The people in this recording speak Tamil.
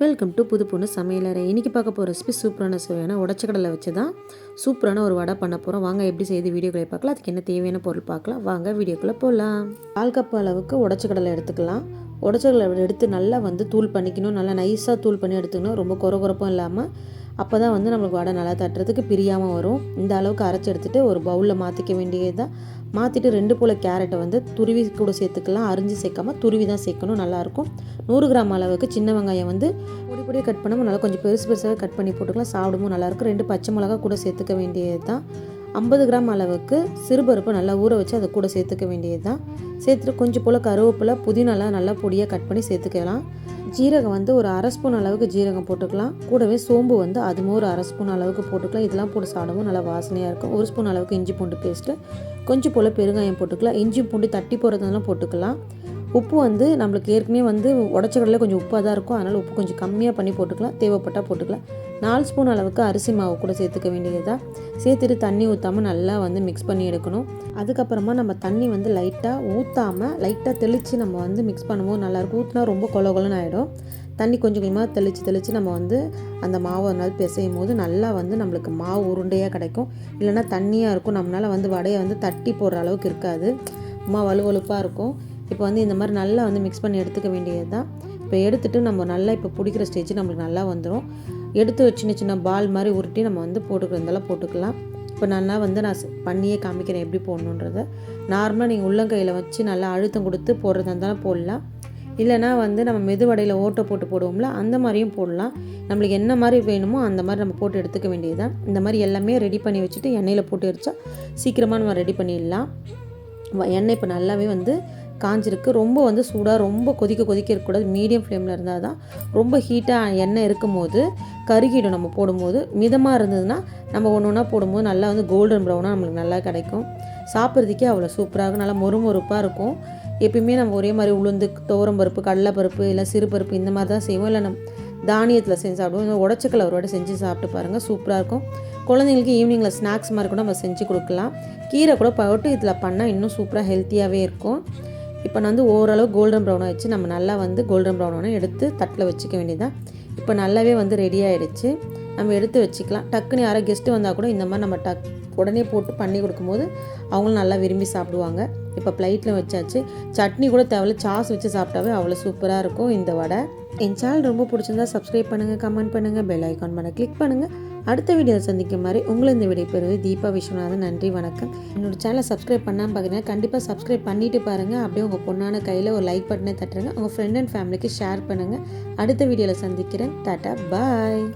வெல்கம் டு புது பொண்ணு சமையலறை. இன்றைக்கி பார்க்க போகிற ரெசிபி சூப்பரான சுவையான உடச்சக்கடலை வச்சு தான் சூப்பரான ஒரு வடை பண்ண போகிறோம் வாங்க எப்படி செய்து வீடியோக்களை பார்க்கலாம். அதுக்கு என்ன தேவையான பொருள் பார்க்கலாம். வாங்க வீடியோக்குள்ளே போகலாம் கால் கப் அளவுக்கு உடச்சக்கடலை எடுத்துக்கலாம். உடச்சக்கடலை எடுத்து நல்லா வந்து தூள் பண்ணிக்கணும். நல்லா நைஸாக தூள் பண்ணி எடுத்துக்கணும். ரொம்ப குறை குறைப்பும் இல்லாமல் அப்போ தான் வந்து நம்மளுக்கு வடை நல்லா தட்டுறதுக்கு பிரியாமல் வரும். இந்த அளவுக்கு அரைச்சி எடுத்துகிட்டு ஒரு பவுலில் மாற்றிக்க வேண்டியது தான் மாற்றிட்டு ரெண்டு போல் கேரட்டை வந்து துருவி கூட சேர்த்துக்கலாம். அரிஞ்சு சேர்க்காம துருவி தான் சேர்க்கணும். நல்லாயிருக்கும் நூறு கிராம் அளவுக்கு சின்ன வெங்காயம் வந்து பொடி பொடியாக கட் பண்ணாமல் நல்லா கொஞ்சம் பெருசு பெருசாக கட் பண்ணி போட்டுக்கலாம். சாப்பிடும்போது நல்லாயிருக்கும் ரெண்டு பச்சை மிளகா கூட சேர்த்துக்க வேண்டியது தான் ஐம்பது கிராம் அளவுக்கு சிறுபருப்பு நல்லா ஊற வச்சு அதை கூட சேர்த்துக்க வேண்டியது தான் சேர்த்துட்டு கொஞ்சம் போல் கருவேப்பிலை புதினாலாம் நல்லா பொடியாக கட் பண்ணி சேர்த்துக்கலாம். ஜீரகம் வந்து ஒரு அரை ஸ்பூன் அளவுக்கு ஜீரகம் போட்டுக்கலாம். கூடவே சோம்பு வந்து அதுவும் ஒரு அரை ஸ்பூன் அளவுக்கு போட்டுக்கலாம். இதெல்லாம் போட்டு சாப்பிடவும் நல்லா வாசனையாக இருக்கும். ஒரு ஸ்பூன் அளவுக்கு இஞ்சி பூண்டு பேஸ்ட்டு. கொஞ்சம் போல் பெருங்காயம் போட்டுக்கலாம். இஞ்சி பூண்டு தட்டி போடுறதெல்லாம் போட்டுக்கலாம். உப்பு வந்து நம்மளுக்கு ஏற்கனவே வந்து உடச்ச கடலில் கொஞ்சம் உப்பாக தான் இருக்கும். அதனால் உப்பு கொஞ்சம் கம்மியாக பண்ணி போட்டுக்கலாம். தேவைப்பட்டால் போட்டுக்கலாம். நாலு ஸ்பூன் அளவுக்கு அரிசி மாவு கூட சேர்த்துக்க வேண்டியதாக சேர்த்துட்டு தண்ணி ஊற்றாமல் நல்லா வந்து மிக்ஸ் பண்ணி எடுக்கணும். அதுக்கப்புறமா நம்ம தண்ணி வந்து லைட்டாக ஊற்றாமல் லைட்டாக தெளித்து நம்ம வந்து மிக்ஸ் பண்ணும்போது நல்லாயிருக்கும். ஊற்றினா ரொம்ப கொல கொலன்னு ஆகிடும் தண்ணி கொஞ்சம் கொஞ்சமாக தெளித்து தெளித்து நம்ம வந்து அந்த மாவை அதனால் பிசையும் போது நல்லா வந்து நம்மளுக்கு மாவு உருண்டையாக கிடைக்கும். இல்லைனா தண்ணியாக இருக்கும். நம்மளால் வந்து வடையை வந்து தட்டி போடுற அளவுக்கு இருக்காது. மா வலுவலுப்பாக இருக்கும். இப்போ வந்து இந்த மாதிரி நல்லா வந்து மிக்ஸ் பண்ணி எடுத்துக்க வேண்டியது தான் இப்போ எடுத்துகிட்டு நம்ம நல்லா இப்போ பிடிக்கிற ஸ்டேஜ் நம்மளுக்கு நல்லா வந்துடும் எடுத்து சின்ன சின்ன பால் மாதிரி உருட்டி நம்ம வந்து போட்டுக்கிறதெல்லாம் போட்டுக்கலாம். இப்போ நல்லா வந்து நான் பண்ணியே காமிக்கிறேன் எப்படி போடணுன்றத. நார்மலாக நீங்கள் உள்ளங்கையில் வச்சு நல்லா அழுத்தம் கொடுத்து போடுறதா இருந்தாலும் போடலாம். இல்லைனா வந்து நம்ம மெதுவடையில் ஓட்டை போட்டு போடுவோம்ல அந்த மாதிரியும் போடலாம். நம்மளுக்கு என்ன மாதிரி வேணுமோ அந்த மாதிரி நம்ம போட்டு எடுத்துக்க வேண்டியதுதான். இந்த மாதிரி எல்லாமே ரெடி பண்ணி வச்சுட்டு எண்ணெயில் போட்டு எரிச்சா சீக்கிரமாக நம்ம ரெடி பண்ணிடலாம். எண்ணெய் இப்போ நல்லாவே வந்து காஞ்சிருக்கு. ரொம்ப வந்து சூடாக ரொம்ப கொதிக்க கொதிக்க இருக்கக்கூடாது. மீடியம் ஃப்ளேமில் இருந்தால் தான் ரொம்ப ஹீட்டாக எண்ணெய் இருக்கும் போது கருகிடும் நம்ம போடும்போது. மிதமாக இருந்ததுன்னா நம்ம ஒன்று ஒன்றா போடும்போது நல்லா வந்து கோல்டன் ப்ரௌனாக நம்மளுக்கு நல்லா கிடைக்கும். சாப்பிட்றதுக்கே அவ்வளோ சூப்பராக இருக்கும். நல்லா மொறுமொறுப்பாக இருக்கும். எப்பயுமே நம்ம ஒரே மாதிரி உளுந்து துவரம் பருப்பு கடலைப்பருப்பு இல்லை சிறுபருப்பு இந்த மாதிரி தான் செய்வோம். இல்லை நம்ம தானியத்தில் செஞ்சு சாப்பிடுவோம். இந்த உடச்சக்கலை ஒரு வாட்டி செஞ்சு சாப்பிட்டு பாருங்கள் சூப்பராக இருக்கும். குழந்தைங்களுக்கு ஈவினிங்கில் ஸ்நாக்ஸ் மாதிரி கூட நம்ம செஞ்சு கொடுக்கலாம். கீரை கூட போட்டு இதில் பண்ணால் இன்னும் சூப்பராக ஹெல்த்தியாகவே இருக்கும். இப்போ நான் வந்து ஓரளவு கோல்டன் ப்ரௌனாக வச்சு நம்ம நல்லா வந்து கோல்டன் ப்ரௌனாக எடுத்து தட்டில் வச்சுக்க வேண்டியதான் இப்போ நல்லாவே வந்து ரெடி ஆகிடுச்சு நம்ம எடுத்து வச்சுக்கலாம். டக்குன்னு யாரோ கெஸ்ட்டு வந்தால் கூட இந்த மாதிரி நம்ம டக் உடனே போட்டு பண்ணி கொடுக்கும்போது அவங்களும் நல்லா விரும்பி சாப்பிடுவாங்க. இப்போ ப்ளைட்டில் வச்சாச்சு. சட்னி கூட தேவையில்ல. சாஸ் வச்சு சாப்பிட்டாவே அவ்வளோ சூப்பராக இருக்கும் இந்த வடை. என் சேனல் ரொம்ப பிடிச்சிருந்தா சப்ஸ்கிரைப் பண்ணுங்கள் கமெண்ட் பண்ணுங்கள் பெல் ஐக்கான் பண்ண கிளிக் பண்ணுங்கள் அடுத்த வீடியோ சந்திக்கும் மாதிரி உங்களை இந்த வீடியோ பெறுவது தீபா விஸ்வநாதன். நன்றி வணக்கம். என்னோட சேனலை சப்ஸ்கிரைப் பண்ணாமல் பார்க்குறேன் கண்டிப்பாக சப்ஸ்கிரைப் பண்ணிவிட்டு பாருங்கள் அப்படியே உங்கள் பொண்ணான கையில் ஒரு லைக் பட்டனை தட்டுருங்க உங்கள் ஃப்ரெண்ட் அண்ட் ஃபேமிலிக்கு ஷேர் பண்ணுங்கள் அடுத்த வீடியோவில் சந்திக்கிறேன். டாட்டா பாய்